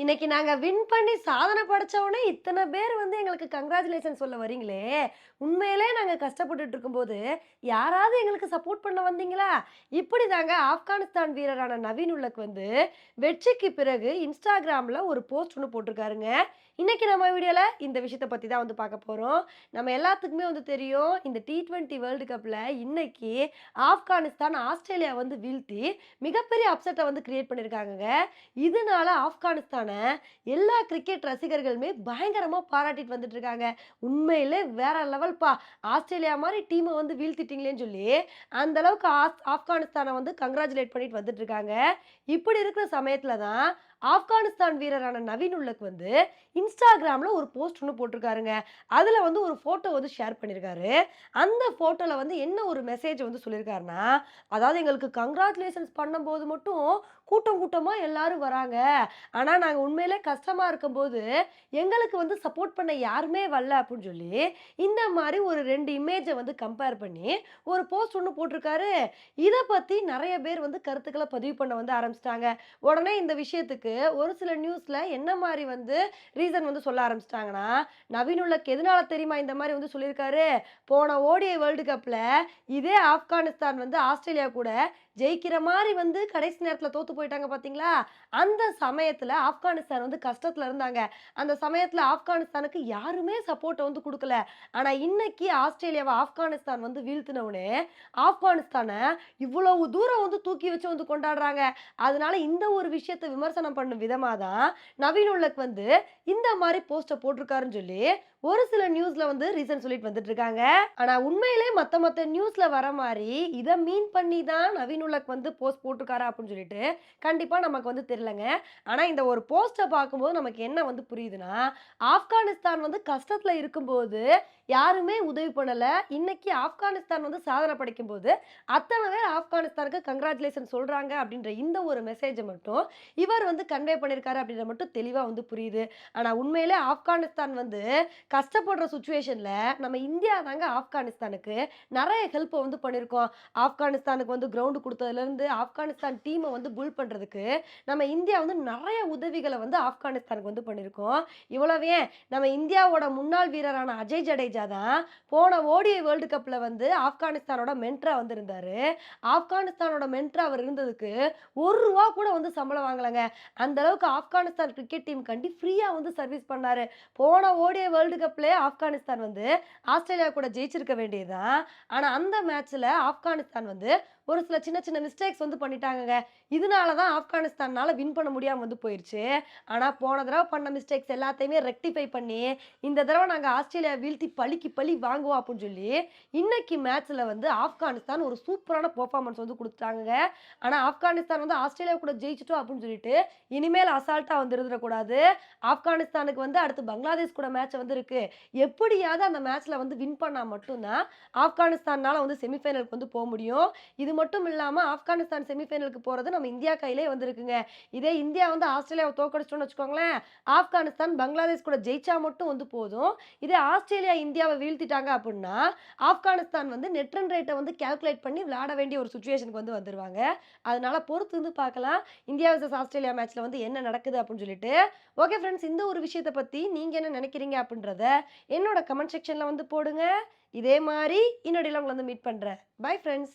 இன்னைக்கு நாங்க வின் பண்ணி சாதனை படைச்சவொடனே இத்தனை பேர் வந்து எங்களுக்கு கங்க்ராச்சுலேஷன் சொல்ல வரீங்களே உண்மையிலே நாங்க கஷ்டப்பட்டுட்டு இருக்கும்போது யாராவது எங்களுக்கு சப்போர்ட் பண்ண வந்தீங்களா? இப்படி தாங்க ஆப்கானிஸ்தான் வீரரான நவீன் உல்லக் வந்து வெற்றிக்கு பிறகு இன்ஸ்டாகிராம்ல ஒரு போஸ்ட் ஒன்று போட்டிருக்காருங்க. இன்னைக்கு நம்ம வீடியோல இந்த விஷயத்தை பத்தி தான் வந்து பார்க்க போறோம். நம்ம எல்லாத்துக்குமே வந்து தெரியும் இந்த டி ட்வெண்ட்டி வேர்ல்டு கப்ல இன்னைக்கு ஆப்கானிஸ்தான் ஆஸ்திரேலியா வந்து வீழ்த்தி மிகப்பெரிய அப்செட்டை வந்து கிரியேட் பண்ணியிருக்காங்கங்க இதனால ஆப்கானிஸ்தான் எல்லா கிரிக்கெட் ரசிகர்களுமே பயங்கரமாக பாராட்டிட்டு வந்துட்டு இருக்காங்க உண்மையிலே வேற லெவல்ப்பா. ஆஸ்திரேலியா மாதிரி டீமை வந்து வீழ்த்திட்டீங்களேன்னு சொல்லி அந்த அளவுக்கு ஆஸ் ஆப்கானிஸ்தானை வந்து கங்க்ராச்சுலேட் பண்ணிட்டு வந்துட்டு இருக்காங்க இப்படி இருக்கிற சமயத்துல தான் ஆப்கானிஸ்தான் வீரரான நவீன் உல்லக் வந்து இன்ஸ்டாகிராமில் ஒரு போஸ்ட் ஒன்று போட்டிருக்காருங்க. அதில் வந்து ஒரு ஃபோட்டோ வந்து ஷேர் பண்ணியிருக்காரு அந்த ஃபோட்டோவில் வந்து என்ன ஒரு மெசேஜ் வந்து சொல்லியிருக்காருன்னா அதாவது எங்களுக்கு கங்க்ராச்சுலேஷன்ஸ் பண்ணும்போது மட்டும் கூட்டம் கூட்டமாக எல்லாரும் வராங்க. ஆனால் நாங்கள் உண்மையிலே கஷ்டமாக இருக்கும்போது எங்களுக்கு வந்து சப்போர்ட் பண்ண யாருமே வரல அப்படின்னு சொல்லி இந்த மாதிரி ஒரு ரெண்டு இமேஜை வந்து கம்பேர் பண்ணி ஒரு போஸ்ட் ஒன்று போட்டிருக்காரு. இதை பற்றி நிறைய பேர் வந்து கருத்துக்களை பதிவு பண்ண வந்து ஆரம்பிச்சிட்டாங்க. உடனே இந்த விஷயத்துக்கு ஒரு சில நியூஸில் என்ன மாதிரி வந்து ரீசன் வந்து சொல்ல ஆரம்பிச்சிட்டாங்கன்னா நவீன் உல்லக் எதனால தெரியுமா இந்த மாதிரி வந்து சொல்லியிருக்காரு? போன ஓடிஐ வேர்ல்டு கப்பில் இதே ஆப்கானிஸ்தான் வந்து ஆஸ்திரேலியா கூட ஜெயிக்கிற மாதிரி வந்து கடைசி நேரத்தில் தோத்து போயிட்டாங்க பார்த்தீங்களா அந்த சமயத்தில் ஆப்கானிஸ்தான் வந்து கஷ்டத்தில் இருந்தாங்க. அந்த சமயத்தில் ஆப்கானிஸ்தானுக்கு யாருமே சப்போர்ட்டை வந்து கொடுக்கல. ஆனால் இன்னைக்கு ஆஸ்திரேலியாவை ஆப்கானிஸ்தான் வந்து வீழ்த்தினவுடனே ஆப்கானிஸ்தானை இவ்வளவு தூரம் வந்து தூக்கி வச்சு வந்து கொண்டாடுறாங்க. அதனால இந்த ஒரு விஷயத்தை விமர்சனம் பண்ணும் விதமாக தான் நவீன் உல்லக் வந்து இந்த மாதிரி போஸ்ட்டை போட்டிருக்காருன்னு சொல்லி ஒரு சில நியூஸ்ல வந்து ரீசன் சொல்லிட்டு வந்துட்டு இருக்காங்க ஆனா உண்மையிலே மத்த மத்த நியூஸ்ல வர மாதிரி இதை மீன் பண்ணி தான் நவீன் உலக் வந்து போஸ்ட் போட்டிருக்காரா அப்படின்னு சொல்லிட்டு கண்டிப்பா நமக்கு வந்து தெரியலங்க. ஆனா இந்த ஒரு போஸ்ட்டை பார்க்கும்போது நமக்கு என்ன வந்து புரியுதுன்னா ஆப்கானிஸ்தான் வந்து கஷ்டத்துல இருக்கும்போது யாருமே உதவி பண்ணலை. இன்னைக்கு ஆப்கானிஸ்தான் வந்து சாதனை படைக்கும் போது அத்தனை பேர் ஆப்கானிஸ்தானுக்கு கங்க்ராச்சுலேஷன் சொல்கிறாங்க அப்படின்ற இந்த ஒரு மெசேஜை மட்டும் இவர் வந்து கன்வே பண்ணியிருக்காரு அப்படின்ற மட்டும் தெளிவாக வந்து புரியுது. ஆனால் உண்மையிலே ஆப்கானிஸ்தான் வந்து கஷ்டப்படுற சுச்சுவேஷனில் நம்ம இந்தியா தாங்க ஆப்கானிஸ்தானுக்கு நிறைய ஹெல்ப்பை வந்து பண்ணியிருக்கோம் ஆப்கானிஸ்தானுக்கு வந்து கிரவுண்டு கொடுத்ததுலேருந்து ஆப்கானிஸ்தான் டீமை வந்து புல் பண்ணுறதுக்கு நம்ம இந்தியா வந்து நிறைய உதவிகளை வந்து ஆப்கானிஸ்தானுக்கு வந்து பண்ணியிருக்கோம் இவ்வளவே நம்ம இந்தியாவோட முன்னாள் வீரரான அஜய் ஜடேஜா தான் போன ஓடிஐ வேர்ல்டு கப்பில் வந்து ஆப்கானிஸ்தானோட மென்ட்ரா வந்து இருந்தார் ஆப்கானிஸ்தானோட மென்ட்ரா அவர் இருந்ததுக்கு ஒரு ரூபா கூட வந்து சம்பளம் வாங்கலைங்க. அந்த அளவுக்கு ஆப்கானிஸ்தான் கிரிக்கெட் டீம் கண்டி ஃப்ரீயாக வந்து சர்வீஸ் பண்ணார். போன ஓடிஐ வேர்ல்டு கப்லேயே ஆப்கானிஸ்தான் வந்து ஆஸ்திரேலியா கூட ஜெயிச்சிருக்க வேண்டியதுதான். ஆனால் அந்த மேட்ச்சில் ஆப்கானிஸ்தான் வந்து ஒரு சில சின்ன சின்ன மிஸ்டேக்ஸ் வந்து பண்ணிட்டாங்கங்க. இதனால தான் ஆப்கானிஸ்தானால் வின் பண்ண முடியாமல் வந்து போயிடுச்சு ஆனால் போன தடவை பண்ண மிஸ்டேக்ஸ் எல்லாத்தையுமே ரெக்டிஃபை பண்ணி இந்த தடவை நாங்கள் ஆஸ்திரேலியா வீழ்த்தி பழிக்கு பழி வாங்குவோம் அப்படின்னு சொல்லி இன்னைக்கு மேட்ச்சில் வந்து ஆப்கானிஸ்தான் ஒரு சூப்பரான பெர்ஃபார்மன்ஸ் வந்து கொடுத்துட்டாங்க ஆனால் ஆப்கானிஸ்தான் வந்து ஆஸ்திரேலியா கூட ஜெயிச்சிட்டோம் அப்படின்னு சொல்லிட்டு இனிமேல் அசால்ட்டாக வந்து இருந்துடக்கூடாது. ஆப்கானிஸ்தானுக்கு வந்து அடுத்து பங்களாதேஷ் கூட மேட்ச் வந்து இருக்கு. எப்படியாவது அந்த மேட்ச்ல வந்து வின் பண்ணால் மட்டும்தான் ஆப்கானிஸ்தானால வந்து செமிஃபைனலுக்கு வந்து போக முடியும். இது மட்டும் இல்லாமல் ஆப்கானிஸ்தான் செமிஃபைனலுக்கு போகிறது நம்ம இந்தியா கையிலே வந்திருக்குங்க இதே இந்தியா வந்து ஆஸ்திரேலியாவை தோக்கடிச்சிட்டோம்னு வச்சுக்கோங்களேன். ஆப்கானிஸ்தான் பங்களாதேஷ் கூட ஜெயிச்சா மட்டும் வந்து போதும். இதே ஆஸ்திரேலியா இந்தியாவை வீழ்த்திட்டாங்க அப்படின்னா ஆப்கானிஸ்தான் வந்து நெட் ரன் ரேட்டை வந்து கால்குலேட் பண்ணி விளையாட வேண்டிய ஒரு சுச்சுவேஷனுக்கு வந்து வந்துருவாங்க. அதனால பொறுத்து வந்து பார்க்கலாம். இந்தியா vs ஆஸ்திரேலியா மேட்ச்சில் வந்து என்ன நடக்குது அப்படின்னு சொல்லிட்டு. ஓகே ஃப்ரெண்ட்ஸ் இந்த ஒரு விஷயத்தை பற்றி நீங்கள் என்ன நினைக்கிறீங்க அப்படின்றத என்னோட கமெண்ட் செக்ஷனில் வந்து போடுங்க. இதே மாதிரி இன்னொடையில் உங்களை வந்து மீட் பண்ணுறேன் பை ஃப்ரெண்ட்ஸ்